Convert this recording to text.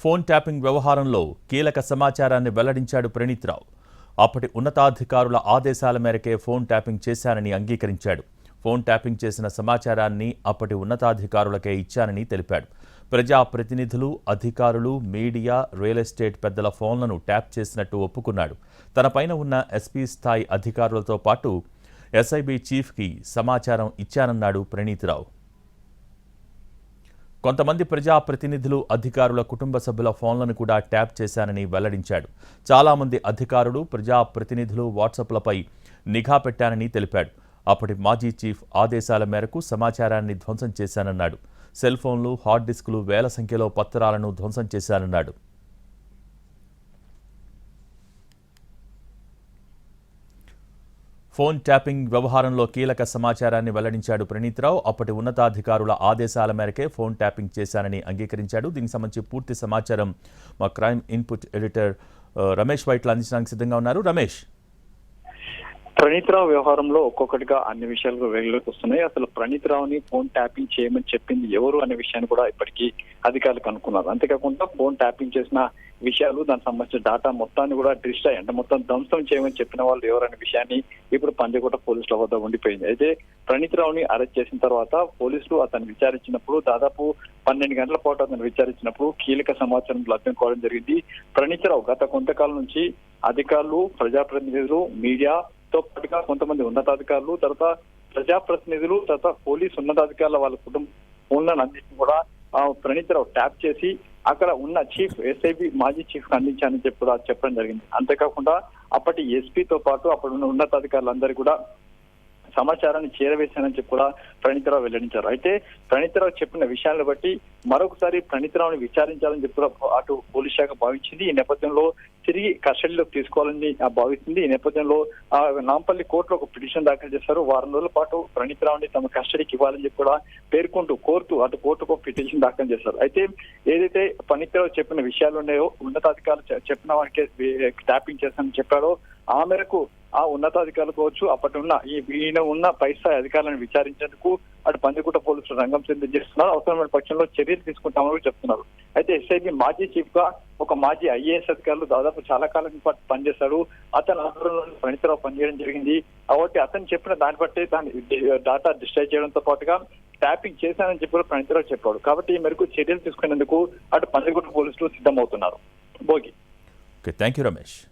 Phone tapping వ్యవహారంలో కీలక సమాచారాన్ని వెల్లడించాడు ప్రణీత్రావు అప్పటి ఉన్నతాధికారుల ఆదేశాల మేరకే ఫోన్ ట్యాపింగ్ చేశానని అంగీకరించాడు. ఫోన్ ట్యాపింగ్ చేసిన సమాచారాన్ని అప్పటి ఉన్నతాధికారులకే ఇచ్చానని తెలిపాడు. ప్రజాప్రతినిధులు అధికారులు మీడియా రియల్ ఎస్టేట్ పెద్దల ఫోన్లను ట్యాప్ చేసినట్టు ఒప్పుకున్నాడు. తనపైన ఉన్న ఎస్పీ స్థాయి అధికారులతో పాటు ఎస్ఐబి చీఫ్కి సమాచారం ఇచ్చానన్నాడు ప్రణీతిరావు కొంతమంది ప్రజాప్రతినిధులు అధికారుల కుటుంబ సభ్యుల ఫోన్లను కూడా ట్యాప్ చేశానని వెల్లడించాడు. చాలామంది అధికారులు ప్రజాప్రతినిధులు వాట్సాప్లపై నిఘా పెట్టానని తెలిపాడు. అప్పటి మాజీ చీఫ్ ఆదేశాల మేరకు సమాచారాన్ని ధ్వంసం చేశానన్నాడు. సెల్ ఫోన్లు హార్డ్ డిస్కులు వేల సంఖ్యలో పత్రాలను ధ్వంసం చేశానన్నాడు. ఫోన్ ట్యాపింగ్ వ్యవహారంలో కీలక సమాచారాన్ని వెల్లడించాడు ప్రణీత్రావు. అప్పటి ఉన్నతాధికారుల ఆదేశాల మేరకే ఫోన్ ట్యాపింగ్ చేశానని అంగీకరించాడు. దీనికి సంబంధించి పూర్తి సమాచారం మా crime input editor Ramesh Vaitla అందించడానికి సిద్ధంగా ఉన్నారు. రమేష్. ప్రణీత్రావు వ్యవహారంలో ఒక్కొక్కటిగా అన్ని విషయాలు వెలుగులోకి వస్తున్నాయి. అసలు ప్రణీత్ రావుని ఫోన్ ట్యాపింగ్ చేయమని చెప్పింది ఎవరు అనే విషయాన్ని కూడా ఇప్పటికీ అధికారులు కనుక్కున్నారు. అంతేకాకుండా ఫోన్ ట్యాపింగ్ చేసిన విషయాలు దానికి సంబంధించిన డాటా మొత్తాన్ని కూడా డిజిటల్ అంటే మొత్తం ధ్వంసం చేయమని చెప్పిన వాళ్ళు ఎవరనే విషయాన్ని ఇప్పుడు పంజగుట్ట పోలీసుల వద్ద ఉండిపోయింది. అయితే ప్రణీత్ రావుని అరెస్ట్ చేసిన తర్వాత పోలీసులు అతన్ని విచారించినప్పుడు దాదాపు పన్నెండు గంటల పాటు అతను విచారించినప్పుడు కీలక సమాచారం లభ్యం కావడం జరిగింది. ప్రణీత్ రావు గత కొంతకాలం నుంచి అధికారులు ప్రజాప్రతినిధులు మీడియాతో పాటుగా కొంతమంది ఉన్నతాధికారులు తర్వాత ప్రజాప్రతినిధులు తర్వాత పోలీసు ఉన్నతాధికారుల వాళ్ళ కుటుంబం ఫోన్లను అందించి కూడా ఆ ట్యాప్ చేసి అక్కడ ఉన్న చీఫ్ ఎస్ఐబి మాజీ చీఫ్ అందించానని చెప్పి కూడా చెప్పడం జరిగింది. అంతేకాకుండా అప్పటి ఎస్పీతో పాటు అప్పుడు ఉన్న ఉన్నతాధికారులందరూ కూడా సమాచారాన్ని చేరవేశానని చెప్పి కూడా ప్రణీతరావు వెల్లడించారు. అయితే ప్రణీతరావు చెప్పిన విషయాలను బట్టి మరొకసారి ప్రణీతరావుని విచారించాలని చెప్పి అటు పోలీస్ శాఖ భావించింది. ఈ నేపథ్యంలో తిరిగి కస్టడీలోకి తీసుకోవాలని భావిస్తుంది. ఈ నేపథ్యంలో ఆ, నాంపల్లి కోర్టులో ఒక పిటిషన్ దాఖలు చేశారు. వారం రోజుల పాటు ప్రణీతరావుని తమ కస్టడీకి ఇవ్వాలని చెప్పి కూడా పేర్కొంటూ కోర్టు అటు కోర్టుకు ఒక పిటిషన్ దాఖలు చేశారు. అయితే ఏదైతే ప్రణీతరావు చెప్పిన విషయాలు ఉన్నాయో ఉన్నతాధికారులు చెప్పిన వారికి ట్యాపింగ్ చేశానని చెప్పారో ఆ మేరకు ఆ ఉన్నతాధికారులు కావచ్చు అప్పటి ఉన్న ఈయన ఉన్న పై స్థాయి అధికారులను విచారించేందుకు అటు పందికుట పోలీసులు రంగం సిద్ధం చేస్తున్నారు. అవసరమైన పక్షంలో చర్యలు తీసుకుంటామని చెప్తున్నారు. అయితే ఎస్ఐబి మాజీ చీఫ్గా ఒక మాజీ ఐఏఎస్ అధికారులు దాదాపు చాలా కాలం పాటు పనిచేశాడు అతని ఆధ్వర్యంలో ప్రణితరావు పనిచేయడం జరిగింది. కాబట్టి అతను చెప్పిన దాన్ని బట్టి దాని డాటా డిస్ట్రాయ్ చేయడంతో పాటుగా ట్యాపింగ్ చేశానని చెప్పి ప్రణితరావు చెప్పాడు. కాబట్టి ఈ మేరకు చర్యలు తీసుకునేందుకు అటు పందిగుట్ట పోలీసులు సిద్ధమవుతున్నారు. భోగి. Thank you Ramesh.